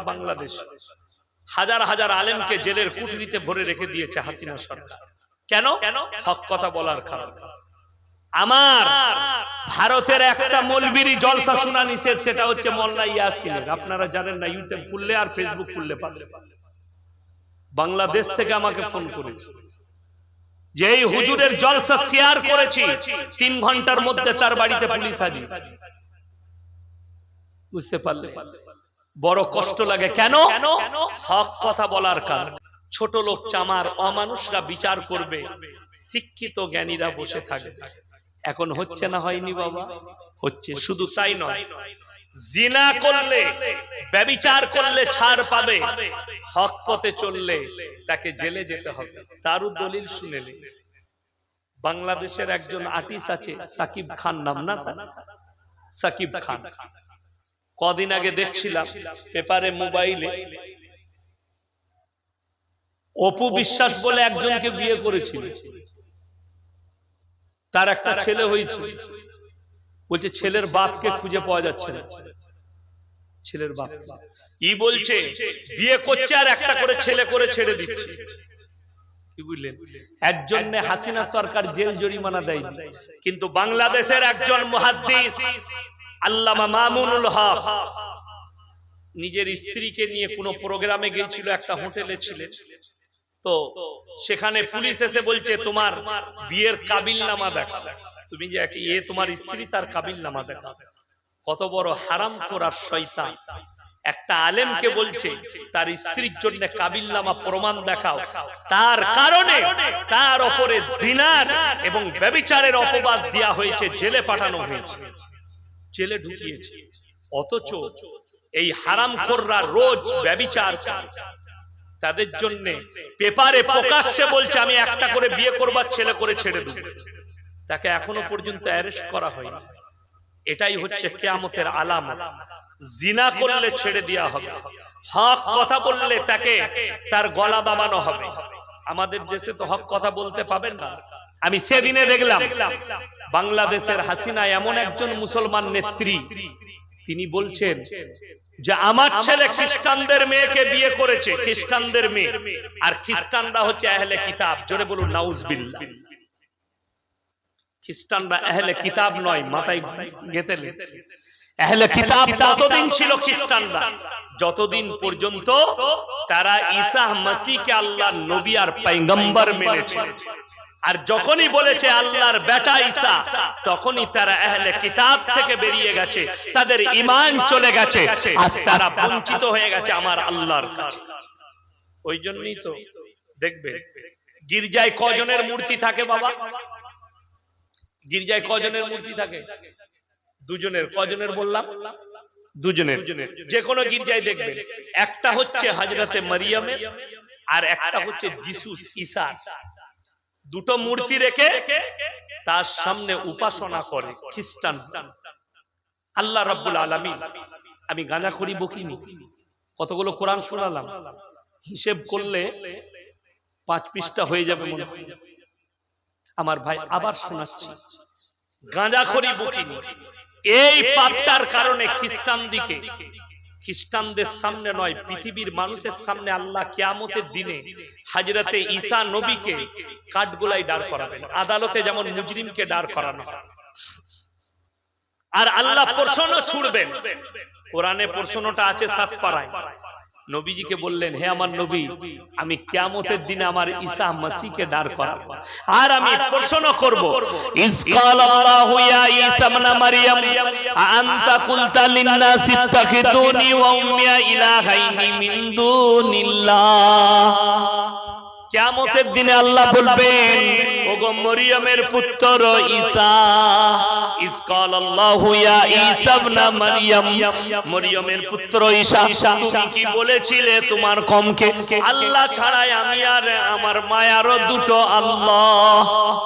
বাংলাদেশ। হাজার হাজার আলেমকে জেলের কুঠরিতে ভরে রেখে দিয়েছে হাসিনা সরকার। কেন? কেন? হক কথা বলার কারণে। আমার ভারতের একটা মলবিরি জলসা শোনা নিষেধ সেটা হচ্ছে মোল্লা ইয়াসিনের। আপনারা জানেন না ইউটিউব খুললে আর ফেসবুক খুললে পারলে বাংলাদেশ থেকে আমাকে ফোন করেছে। যে এই হুজুরের জলসা শেয়ার করেছি তিন ঘণ্টার মধ্যে তার বাড়িতে পুলিশ হাজির। বুঝতে পারলে পারলে? বড় কষ্ট লাগে কেন? হক কথা বলার কারণ ছোট লোক চামার অমানুষরা বিচার করবে। শিক্ষিত জ্ঞানীরা বসে থাকবে এখন হচ্ছে না হয়নি বাবা? হচ্ছে শুধু তাই নয়। জিনা করলে ব্যবিচার করলে ছাড় পাবে। হক পথে চললে তাকে জেলে যেতে হবে। তারও দলিল শুনেলে বাংলাদেশের একজন আর্টিস্ট আছে সাকিব খান নাম না? সাকিব খান। কদিন আগে দেখছিলাম পেপারে মোবাইলে। অপু বিশ্বাস বলে একজনকে বিয়ে করেছিল। তার একটা ছেলে হয়েছে। বলছে ছেলের বাপকে খুঁজে পাওয়া যাচ্ছে না। ছেলের বাপ। ই বলছে বিয়ে করছে আর একটা করে ছেলে করে ছেড়ে দিচ্ছে। কি বুঝলেন? একজন হাসিনা সরকার জেল জরিমানা দেয় কিন্তু বাংলাদেশের একজন মুহাদ্দিস আল্লামা মামুনুল হক নিজের স্ত্রীকে নিয়ে কোন প্রোগ্রামে গিয়েছিল, একটা হোটেলে ছিলেন। তো সেখানে পুলিশ এসে বলছে, তোমার বিয়ের কাবিল নামা দেখা। তুমি যে এ তোমার স্ত্রী, তার কাবিল নামা দেখা। কত বড় হারাম করার শয়তান। একটা আলেমকে বলছে, তার স্ত্রীর জন্য কাবিল নামা প্রমাণ দেখাও। তার কারণে তার ওপরে জিনার এবং ব্যবিচারের অপবাদ দেওয়া হয়েছে, জেলে পাঠানো হয়েছে। জেলে ঢুকিয়েছে। অথচ এই হারাম খোররা রোজ ব্যবিচার তাদের জন্য পেপারে প্রকাশ্যে বলছে আমি একটা করে বিয়ে করবার ছেলে করে ছেড়ে দেব। তাকে এখনও পর্যন্ত অ্যারেস্ট করা হয়নি। এটাই হচ্ছে কেয়ামতের আলামত। জিনা করলে ছেড়ে দেওয়া হবে। হক কথা বললে তাকে তার গলা দাবানো হবে। আমাদের দেশে তো হক কথা বলতে পাবেন না। আমি সেদিনে দেখলাম। বাংলাদেশের হাসিনা এমন একজন মুসলমান নেত্রী তিনি বলছেন যে আমার ছেলে খ্রিস্টানদের মেয়েকে বিয়ে করেছে খ্রিস্টানদের মেয়ে। আর খ্রিস্টানরা হচ্ছে আহলে কিতাব। জোরে বলুন নাউজবিল্লাহ। খ্রিস্টানরা আহলে কিতাব নয় মাথায় গেতেলে আহলে কিতাব ততদিন ছিল খ্রিস্টানরা। যতদিন পর্যন্ত তারা ঈসা মাসিকে আল্লাহ নবী আর পয়গম্বর মেনেছে। আর যখনই বলেছে আল্লাহর বেটা ঈসা তখনই তারা আহলে কিতাব থেকে বেরিয়ে গেছে। তাদের ঈমান চলে গেছে আর তারা বঞ্চিত হয়ে গেছে আমার আল্লাহর কাছে। ওই জন্যই তো দেখবে গির্জায় কজনের মূর্তি থাকে বাবা? গির্জায় কজনের মূর্তি থাকে? দুজনের কজনের বললাম? দুজনের। যে কোনো গির্জায় দেখবেন। একটা হচ্ছে হাজরতে মারিয়ামের আর একটা হচ্ছে জিসুস ঈসা দুটো মূর্তি রেখে তার সামনে উপাসনা করে খ্রিস্টান। আল্লাহ রাব্বুল আলামিন। আমি গাঁজা করি বকিনি। কতগুলো কোরআন শোনালাম। হিসেব করলে পাঁচ পৃষ্ঠা হয়ে যাবে মনে। আমার ভাই আবার শোনাচ্ছি। গাঁজাখড়ি বকিনি। এই পাপটার কারণে খ্রিস্টান দিকে খ্রিস্টানদের সামনে নয়, পৃথিবীর মানুষের সামনে আল্লাহ কিয়ামতের দিনে হাজরতে ঈসা নবীকে কাঠগোলাই দাঁড় করাবেন, আদালতে যেমন মুজরিমকে দাঁড় করানো আর আল্লাহ প্রশ্ন ছুড়বেন। কোরআনে প্রশ্নটা আছে সাত পাড়ায়। নবীজিকে বললেন হে আমার নবী আমি কিয়ামতের দিনে আমার ঈসা মাসিকে দাঁড় করাবো। আর আমি প্রশ্ন করব ইস কালাল্লাহু ইয়া ঈসা ইবনে মারইয়াম আনতা কুলতা লিন-নাস ইত্তাখিদুনি ওয়া উম্মিয়া ইলাহাইনি মিন দুনিল্লাহ। কিয়ামতের দিনে আল্লাহ বলবেন, ওগো মরিয়মের পুত্র ঈসা, ইস কালাল্লাহু ইয়া ঈসা ইবনে মারইয়াম মরিয়মের পুত্র ঈসা, তুমি কি বলেছিলে তোমার কমকে? আল্লাহ ছাড়াই আমি আর আমার মায়ারও দুটো আল্লাহ।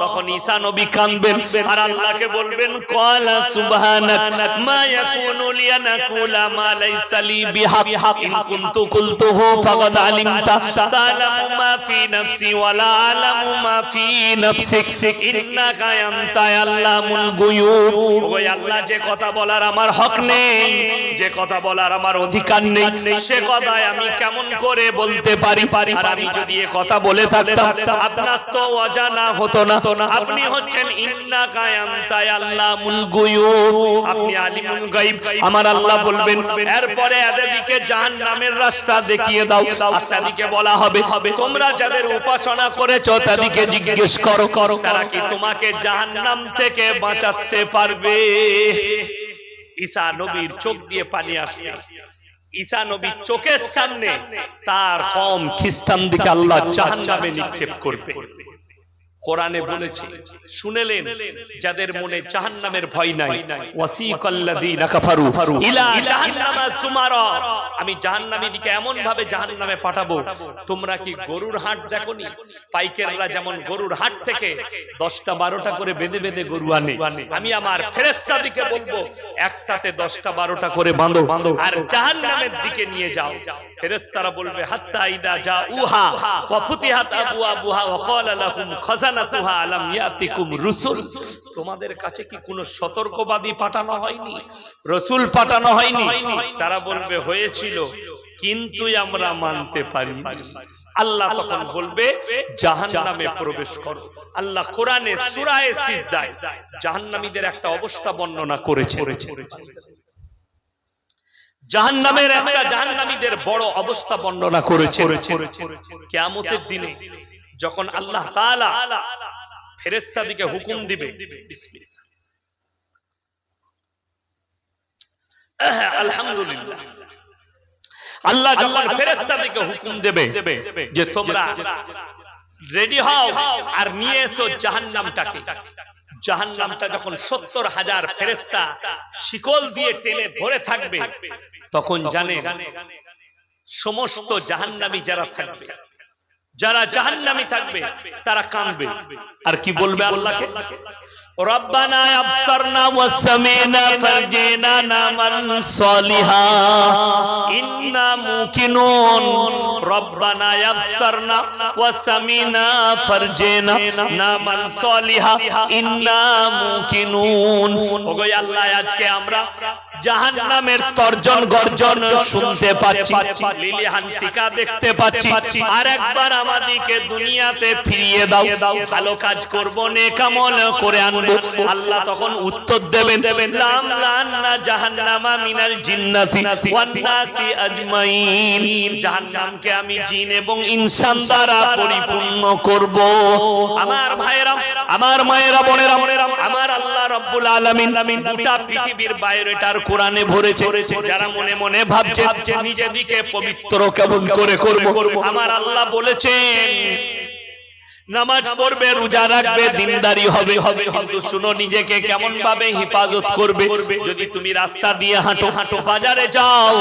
তখন ঈসা নবী কাঁদবেন আর আল্লাহকে বলবেন ক্বালা সুবহানাক, মা ইয়াকুনু লি আন আকুলা মা লাইসা লি বিহাক, ইন কুনতু কুলতুহু ফাকাদ আলিমতা তা'লামু মা ফি নাফসি ওয়ালা আলামু মা ফি নাফসিক ইন্নাকা আনতা আল্লামুল গুয়ুব ওই আল্লাহ যে কথা বলার আমার হক নেই, যে কথা বলার আমার অধিকার নেই, সে কথায় আমি কেমন করে বলতে পারি? পারি আর আমি যদি এ কথা বলে থাকতাম, আপনার তো অজানা হতো না। আপনি হচ্ছেন ইন্নাকা আনতা আল্লামুল গুয়ুব। আপনি আলিমুল গায়ব। আমার আল্লাহ বলবেন, এরপরে এদেরকে জাহান্নামের রাস্তা দেখিয়ে দাও। আর তাদেরকে বলা হবে, তোমরা যাদের উপাসনা করেছ তাদেরকে জিজ্ঞেস করো। করো তারা কি তোমাকে জাহান্নাম থেকে বাঁচাতে পারবে? ঈসা নবীর চোখ দিয়ে পানি আসবে। ঈসা নবীর চোখের সামনে তার কম খ্রিস্টান দিকে আল্লাহ জাহান্নামে নিক্ষেপ করবে। কোরআনে বলেছে শুনেলেন যাদের মনে জাহান্নামের ভয় নাই। ওয়াসিকাল্লাযীনা কাফারু ইলা জাহান্নামা সুমারা। আমি জাহান্নামী দিকে এমন ভাবে জাহান্নামে পাঠাবো। তোমরা কি গরুর হাট দেখোনি? পাইকাররা যেমন গরুর হাট থেকে দশটা বারোটা করে বেঁধে বেঁধে গরু আনে। আমি আমার ফেরেস্তা দিকে বলব একসাথে দশটা বারোটা করে বাঁধো। আর জাহান্নামের দিকে নিয়ে যাও। ফেরেস্তারা বলবে হাত্তা ইদা যা উহা ওয়াফুতিহাত আবওয়াবুহা ওয়া ক্বালা লাহুম খাজানাতুহা আলাম ইয়াতিকুম রুসুল। তোমাদের কাছে কি কোনো সতর্কবাদী পাঠানো হয়নি? রসুল পাঠানো হয়নি। তারা বলবে হয়েছিল কিন্তু আমরা মানতে পারি আল্লাহ তখন বলবে জাহান্নামে প্রবেশ করো। আল্লাহ কোরআনে সূরায়ে সিজদায় জাহান্নামীদের একটা অবস্থা বর্ণনা করেছে। জাহান্নামের একটা জাহান্নামীদের বড় অবস্থা বর্ণনা করেছে কিয়ামতের দিনে যখন আল্লাহ তাআলা হুকুম দিবে আলহামদুলিল্লাহ। আল্লাহ যখন হুকুম দেবে যে তোমরা রেডি হও আর নিয়ে এসো জাহান্নামটাকে। জাহান্নামটা যখন সত্তর হাজার ফেরেস্তা শিকল দিয়ে টেনে ধরে থাকবে তখন জানেন সমস্ত জাহান্নামী যারা থাকবে যারা জাহান্নামী থাকবে তারা কাঁদবে। আর কি বলবে আল্লাহকে? ওয়া সামিনা ফারজিনা নামাল সালিহা। ইন্না মুকিনুন রব্বানা আবসারনা ওয়া সামিনা ফারজিনা নামাল সালিহা। ইন্না মুকিনুন ওগো আল্লাহ, আজকে আমরা জাহান্নামের তর্জন গর্জন শুনতে পাচ্ছি। লিলি হানসিকা দেখতে পাচ্ছি। আর একবার আমাদেরকে দুনিয়াতে ফিরিয়ে দাও। ভালো কাজ করব, নেকামল করে আনব। আল্লাহ তখন উত্তর দেবেন আমার ভাইরা আমার মায়েরা, বোনেরা, আমার আল্লাহ রব্বুল আলামিন গোটা পৃথিবীর বায়োডাটার কোরআনে ভরেছে, যারা মনে মনে ভাবছে, নিজেদিকে পবিত্র কেমন করে করব। আমার আল্লাহ বলেছেন নামাজ পড়বে, রোজা রাখবে, দিনদারি হবে। কিন্তু শুনো, নিজেকে কেমন ভাবে হেফাজত করবে? যদি তুমি রাস্তা দিয়ে হাঁটো হাঁটো বাজারে যাও,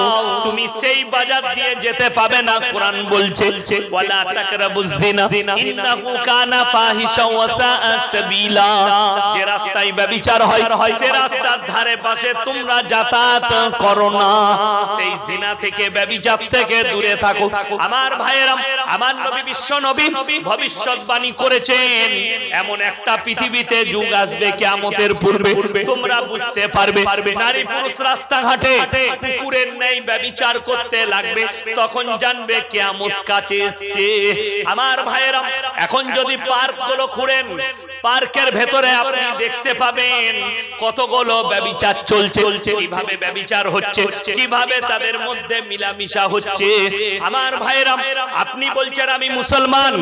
তুমি সেই বাজার দিয়ে যেতে পাবে না, কোরআন বলছে, ওয়ালা তাকরাবুজ জিনা ইন্নাহু কানা ফাহিশা ওয়া সাআ সাবিলা। যে রাস্তায় ব্যভিচার হয়, সে রাস্তার ধারে পাশে তোমরা যাতায়াত করো না। সেই জিনা থেকে ব্যভিচার থেকে দূরে থাকো। আমার ভাইয়েরা আমার নবী, বিশ্ব নবী ভবিষ্যৎবাণী করেছেন, এমন একটা পৃথিবীতে যুগ আসবে, কিয়ামতের পূর্বে। তোমরা বুঝতে পারবে, নারী পুরুষ রাস্তাঘাটে কুকুরের ন্যায় ব্যভিচার করতে লাগবে, তখন জানবে কিয়ামত কাছে এসছে। আমার ভাইয়েরা, এখন যদি পার্কগুলো খুঁড়েন পার্কের ভেতরে আপনি দেখতে পাবেন কতগুলো ব্যবিচার চলছে, কীভাবে ব্যবিচার হচ্ছে, কীভাবে তাদের মধ্যে মিলামিশা হচ্ছে। আমার ভাইরা আপনি বলছেন আমি মুসলমান,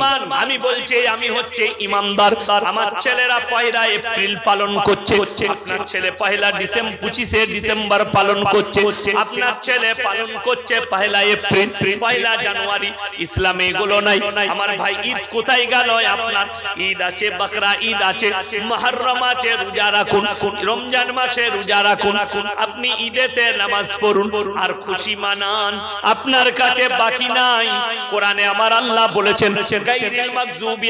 আমি বলছি আমি হচ্ছে ইমানদার। আমার ছেলেরা পয়লা এপ্রিল পালন করছে। আপনার ছেলে পয়লা ডিসেম্বর পঁচিশে ডিসেম্বর পালন করছে। আপনার ছেলে পালন করছে পয়লা এপ্রিল। পয়লা জানুয়ারি। ইসলামে এগুলো নাই। আমার ভাই ঈদ কোথায় গেল? আপনার ঈদ আছে, বকরা ঈদ আছে। মহরম আছে, রোজা রাখুন। রমজান মাসে রোজা রাখুন। আপনি ঈদেতে নামাজ পড়ুন। আর খুশি মানান। আপনার কাছে বাকি নাই। কোরআনে আমার আল্লাহ বলেছেন গায়রিল মাগজুবি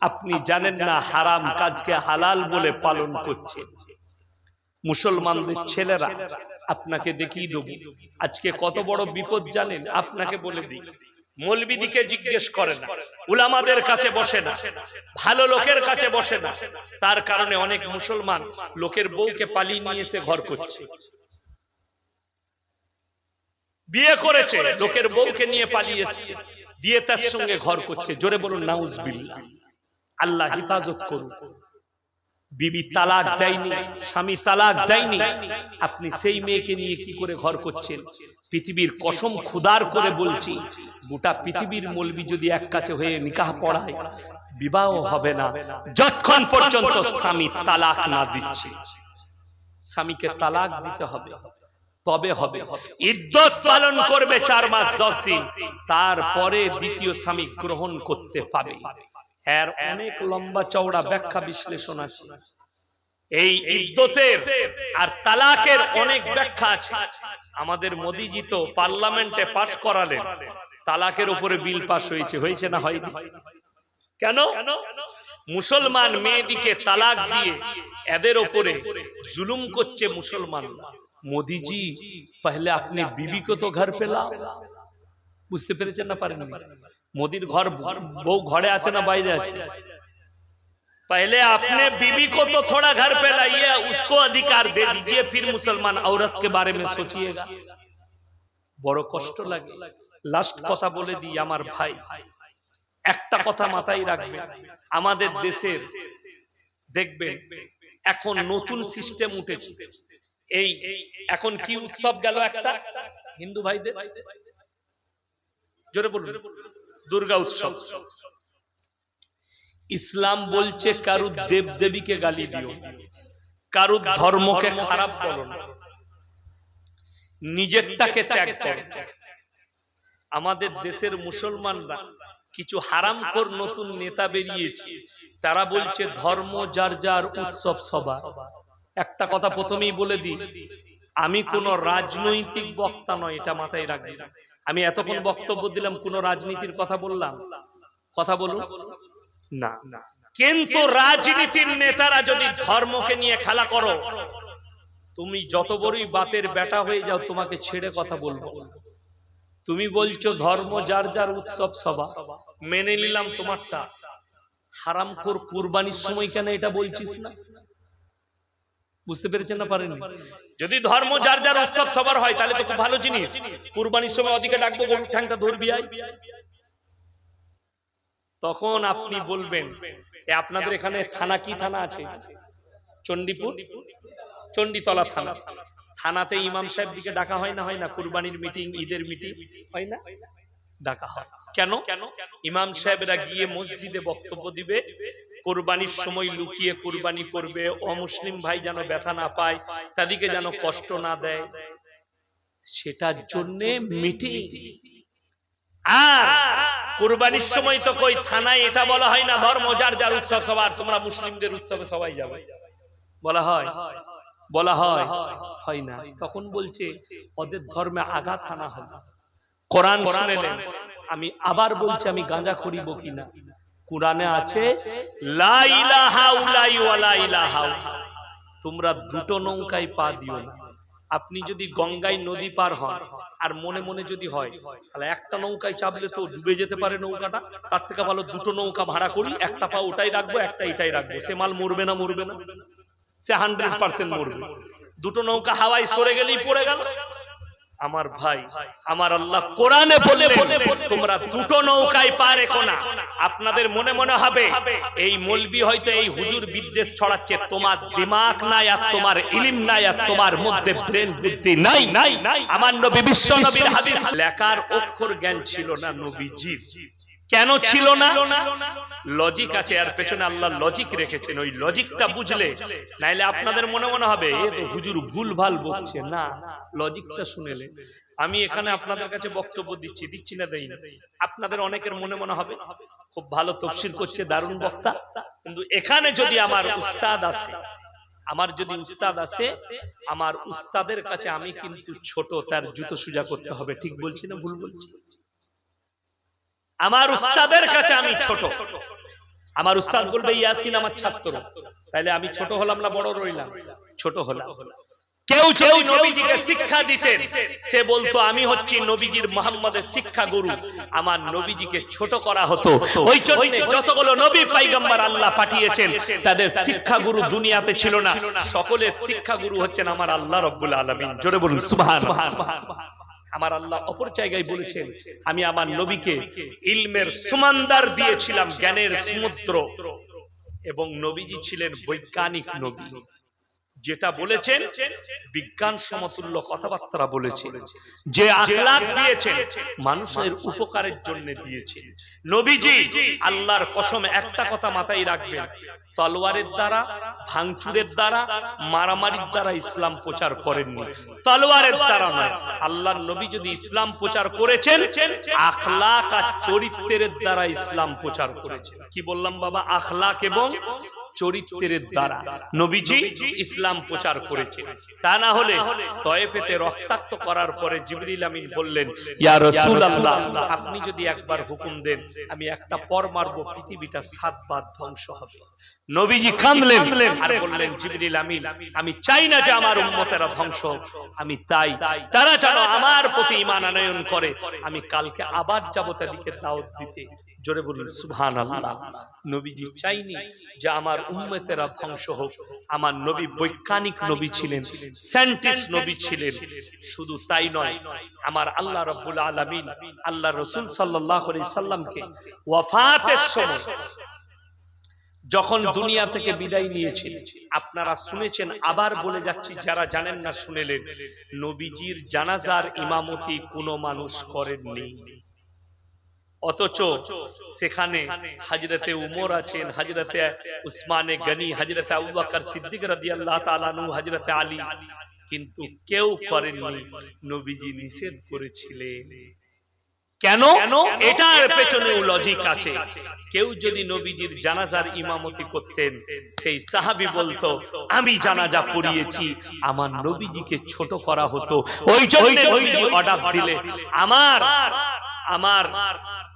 আপনি জানেন না হারাম কাজকে হালাল বলে পালন করছে। মুসলমানদের ছেলেরা, আপনাকে দেখিয়ে দেবো। আজকে কত বড় বিপদ জানেন? আপনাকে বলে দিই। জিজ্ঞেস করে না। উলামাদের কাছে বসে না। ভালো লোকের কাছে বসে না। তার কারণে অনেক মুসলমান লোকের বউকে পালিয়ে নিয়ে এসে ঘর করছে। বিয়ে করেছে, লোকের বউকে নিয়ে পালিয়ে এসছে। দিয়ে তার সঙ্গে ঘর করছে। জোরে বলুন নাউজ বিল্লাহ। আল্লাহ হেফাজত করুন। বিবি তালাক দেয়নি স্বামী তালাক দেয়নি। আপনি সেই মেয়েকে নিয়ে কি করে ঘর করছেন? পৃথিবীর কসম খুদার করে বলছি গোটা পৃথিবীর মলবি যদি এক কাছে হয়ে নিকাহ পড়ায় বিবাহ হবে না। যতক্ষণ পর্যন্ত স্বামী তালাক না দিচ্ছে। স্বামীকে তালাক দিতে হবে। তবে হবে? ইদ্যত পালন করবে চার মাস দশ দিন। তারপরে দ্বিতীয় স্বামী গ্রহণ করতে পাবে। এর অনেক লম্বা চওড়া ব্যাখ্যা বিশ্লেষণ আছে। এই ইদ্যতের আর তালাকের অনেক ব্যাখ্যা আছে। আমাদের মোদিজি তো পার্লামেন্টে পাশ করালেন। তালাকের উপরে বিল পাশ হয়েছে হয়েছে না হয়নি? কেন? মুসলমান মেয়েদিকে তালাক দিয়ে এদের ওপরে জুলুম করছে মুসলমান মোদি জি পহলে আপনি বিবি কো তো ঘর পেলা বুঝতে পেরেছেন না পারেন মোদির ঘর বউ ঘরে আছে না বাইরে আছে पहले अपने बीबी को तो थोड़ा घर पे लाइए उसको अधिकार दे दीजिए फिर मुसलमान औरत के बारे में सोचिएगा বড় কষ্ট লাগে লাস্ট কথা বলে দিই আমার ভাই একটা কথা মাথায় রাখবেন আমাদের দেশের দেখবেন এখন নতুন সিস্টেম উঠেছে এই এখন কি উৎসব গেল একটা? হিন্দু ভাইদের? জোরে বলুন। দুর্গা উৎসব। ইসলাম বলছে, কারু দেব দেবীকে গালি দিও। কারু ধর্মকে খারাপ করো না। নিজেরটাকে ত্যাগ করো। আমাদের দেশের মুসলমানরা কিছু হারামখোর নতুন নেতা বেরিয়েছে। তারা বলছে, ধর্ম যার যার উৎসব সভা। একটা কথা প্রথমেই বলে দিই। আমি কোন রাজনৈতিক বক্তা নয় এটা মাথায় রাখবি আমি এতক্ষণ বক্তব্য দিলাম কোন রাজনীতির কথা বললাম। কথা বলুন। না কিন্তু রাজনীতির নেতারা যদি ধর্মকে নিয়ে খেলা করো তুমি যত বড়ই বাপের বেটা হয়ে যাও তোমাকে ছেড়ে কথা বলব। তুমি বলছো ধর্ম যার যার উৎসব সভা। মেনে নিলাম তোমারটা। হারামখোর কুরবানির সময় কেন এটা বলছিস না? বুঝতে পেরেছেন না পারেন যদি ধর্ম যার যার উৎসব সবার হয় তাহলে তো খুব ভালো জিনিস। কুরবানির সময় ওদিকে ডাকবো গরুর ঠ্যাংটা ধরবি আয়। তখন আপনি বলবেন আপনাদের এখানে থানা কি থানা আছে? চণ্ডীপুর? চণ্ডীতলা থানা। থানাতে ইমাম সাহেব দিকে ডাকা হয় না হয় না? কুরবানির মিটিং ঈদের মিটিং হয় না? ডাকা হয়। কেন? ইমাম সাহেবরা গিয়ে মসজিদে বক্তব্য দিবে কোরবানির সময় লুকিয়ে কোরবানি করবে। অমুসলিম ভাই যেন ব্যথা না পায়, তাদেরকে যেন কষ্ট না দেয়। সেটার জন্য মিটিং কুরবানির সময় তো কই থানায় এটা বলা হয় না, ধর্ম, যার যার উৎসব সবার, তোমরা মুসলিমদের উৎসবে সবাই যাবে। বলা হয়? বলা হয়? না। তখন বলছে, ওদের ধর্মে আঘাত আনা হবে। কোরআন আমি আবার বলছি, আমি গাঁজা করিব কিনা? কোরআনে আছে তোমরা দুটো নৌকায় পা দিও না। আপনি যদি গঙ্গায় নদী পার হন আর মনে মনে যদি হয় তাহলে একটা নৌকায় চাপলে তো ডুবে যেতে পারে নৌকাটা। তার থেকে ভালো দুটো নৌকা ভাড়া করি একটা পা ওটাই রাখব একটা এটাই রাখব। সে মাল মরবে না মরবে না। সে হান্ড্রেড পার্সেন্ট মরবে। দুটো নৌকা হাওয়ায় সরে গেলেই পড়ে গেল। আমার ভাই আমার আল্লাহ কোরআনে বললেন তোমরা দুটো নৌকায় পা রেখো না। আপনাদের মনে মনে হবে এই মলবি হয়তো এই হুজুর বিদ্বেষ ছড়াচ্ছে তোমার দিমাগ নাই আর তোমার ইলিম নাই আর তোমার মধ্যে ব্রেন বুদ্ধি নাই। নাই আমার নবী বিশ্ব নবীর হাদিস। লেখার অক্ষর জ্ঞান ছিল না নবীজির। কেন ছিল না? লজিক আছে আর পেছনে আল্লাহ লজিক রেখেছেন। ওই লজিকটা বুঝলে নাইলে আপনাদের মনে মনে হবে এ তো হুজুর ভুল ভালো বলছে। না লজিকটা শুনেলে। আমি এখানে আপনাদের কাছে বক্তব্য দিচ্ছি দিচ্ছি না দেই। আপনাদের অনেকের মনে মনে হবে খুব ভালো তফসিল করছে দারুণ বক্তা। কিন্তু এখানে যদি আমার উস্তাদ আছে আমার যদি উস্তাদ আছে আমার উস্তাদের কাছে আমি কিন্তু ছোট তার জুতো সুজা করতে হবে। ঠিক বলছি না ভুল বলছি। আমার উস্তাদের কাছে আমি ছোট। আমার উস্তাদ বলবে ইয়াসিন আমার ছাত্র। তাইলে আমি ছোট হলাম না বড় রইলাম? ছোট হলাম। কেউ যদি নবীজিকে শিক্ষা দিতেন সে বলতো আমি হচ্ছি নবীজির মোহাম্মদের শিক্ষা গুরু। আমার নবীজিকে ছোট করা হতো। ওই জন্য যতগুলো নবী পাইগাম্বার আল্লাহ পাঠিয়েছেন তাদের শিক্ষা গুরু দুনিয়াতে ছিল না। সকলের শিক্ষা গুরু হচ্ছেন আমার আল্লাহ রব্বুল আলামিন। জোরে বলুন সুবহান আমার আল্লাহ অপর জায়গায় বলেছেন আমি আমার নবীকে ইলমের সুমান্দার দিয়েছিলাম জ্ঞানের সমুদ্র। এবং নবীজি ছিলেন বৈজ্ঞানিক নবী। যেটা বলেছেন বিজ্ঞান সমতুল্য কথাবার্তা বলেছেন যে আখলাক দিয়েছেন মানুষের উপকারের জন্য দিয়েছেন নবীজি আল্লাহর কসম একটা কথা মাথায় রাখবেন তলোয়ারের দ্বারা, ভাঙচুরের দ্বারা, মারামারির দ্বারা ইসলাম প্রচার করেননি। তলোয়ারের দ্বারা নয়। আল্লাহর নবী যদি ইসলাম প্রচার করেছেন, আখলাক আর চরিত্রের দ্বারা ইসলাম প্রচার করেছেন। কি বললাম বাবা? আখলাক এবং চরিত্রের দ্বারা নবীজি ইসলাম প্রচার করেছে তা না হলে তয়েফেতে রক্তাক্ত করার পরে জিবরিল আমিন বললেন ইয়া রাসূলুল্লাহ আপনি যদি একবার হুকুম দেন আমি একটা পর মারবো পৃথিবীটা সাতবার ধ্বংস হবে। নবীজি কাঁদলেন আর বললেন জিবরিল আমিন আমি চাই না যে আমার উম্মতেরা ধ্বংস হোক। আমি তাই তারা যেন আমার প্রতি ঈমান আনয়ন করে। আমি কালকে আবার যাব তাদেরকে দাওয়াত দিতে জোরে বলুন সুবহানাল্লাহ। নবীজি চাইনি যে আমার উম্মতেরা ধ্বংস হোক। আমার নবী বৈজ্ঞানিক নবী ছিলেন সায়েন্টিস্ট নবী ছিলেন। শুধু তাই নয় আমার আল্লাহ রাব্বুল আলামিন আল্লাহ রাসূল সাল্লাল্লাহু আলাইহি সাল্লামকে ওয়াফাতের সময় যখন দুনিয়া থেকে বিদায় নিয়েছেন আপনারা শুনেছেন আবার বলে যাচ্ছি যারা জানেন না শুনেলেন। নবীজির জানাজার ইমামতি কোনো মানুষ করেননি। অথচ সেখানে হাজরতে উমর আছেন, হাজরতে উসমানে গনি, হাজরতে আবু সিদ্দিক রাদিয়াল্লাহু তাআলা নু হাজরতে আলী। কিন্তু কেউ করেননি, নবীজি নিষেধ করেছিলেন। কেন? এটার পেছনেও লজিক আছে। কেউ যদি নবীজির জানাজার ইমামতি করতেন, সেই সাহাবি বলতো, আমি জানাজা পড়িয়েছি, আমার নবীজিকে ছোট করা হতো। ওই জন্য অর্ডার দিলে আমার আমার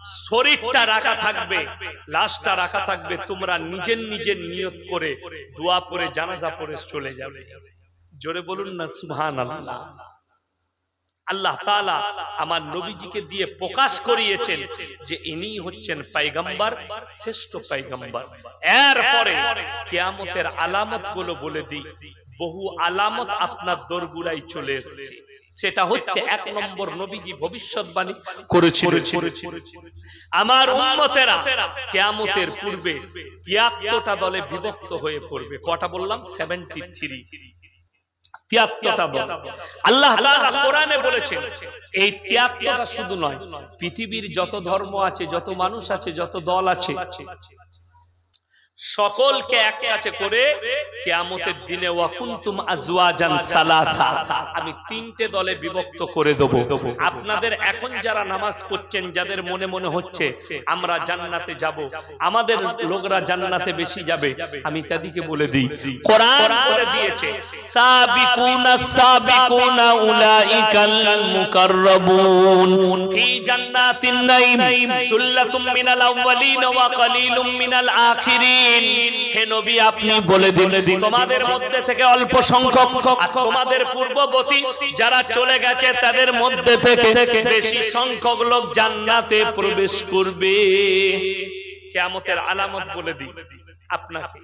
শরীরটা রাখা থাকবে, লাশটা রাখা থাকবে, তোমরা নিজের নিজের নিয়ত করে দোয়া পরে জানাজা পরে চলে যাবে। জোরে বলুন না সুবহান আল্লাহ তাআলা আমার নবীজিকে দিয়ে প্রকাশ করিয়েছেন যে ইনি হচ্ছেন পাইগাম্বার, শ্রেষ্ঠ পাইগাম্বার। এরপরে কেয়ামতের আলামতগুলো বলে দিই। বহু আলামত আপনার দরগুড়াই চলে এসেছে। সেটা হচ্ছে এক নম্বর নবীজি ভবিষ্যৎবাণী করেছিলেন। আমার উম্মতেরা কিয়ামতের পূর্বে তিয়াত্তরটা দলে বিভক্ত হয়ে পড়বে। কটা বললাম? সেভেন্টি থ্রি তিয়াত্তরটা দল। আল্লাহ তাআলা কোরআনে বলেছেন এই তিয়াত্তরটা শুধু নয় পৃথিবীর যত ধর্ম আছে যত মানুষ আছে যত দল আছে সকলকে এক কাছে করে কিয়ামতের দিনে ওয়াকুনতুম আজওয়াজান সালাসা। আমি তিনটে দলে বিভক্ত করে দেব। আপনাদের এখন যারা নামাজ পড়ছেন যাদের মনে মনে হচ্ছে আমরা জান্নাতে যাব। আমাদের লোকরা জান্নাতে বেশি যাবে। আমি তাদেরকে বলে দিই। কোরআন বলে দিয়েছে সাবিকুনা সাবিকুনা উলাইকাল মুকাররাবুন। ফি জান্নাতিন নাঈম সুল্লাতুম মিনাল আউয়ালিন ওয়া কালিলুম মিনাল আখিরিন। হে নবী, আপনি বলে দিন, তোমাদের মধ্যে থেকে অল্প সংখ্যক তোমাদের পূর্ববর্তী যারা চলে গেছে, তাদের মধ্যে থেকে বেশি সংখ্যক লোক জান্নাতে প্রবেশ করবে। কিয়ামতের আলামত বলে দিই আপনাকে।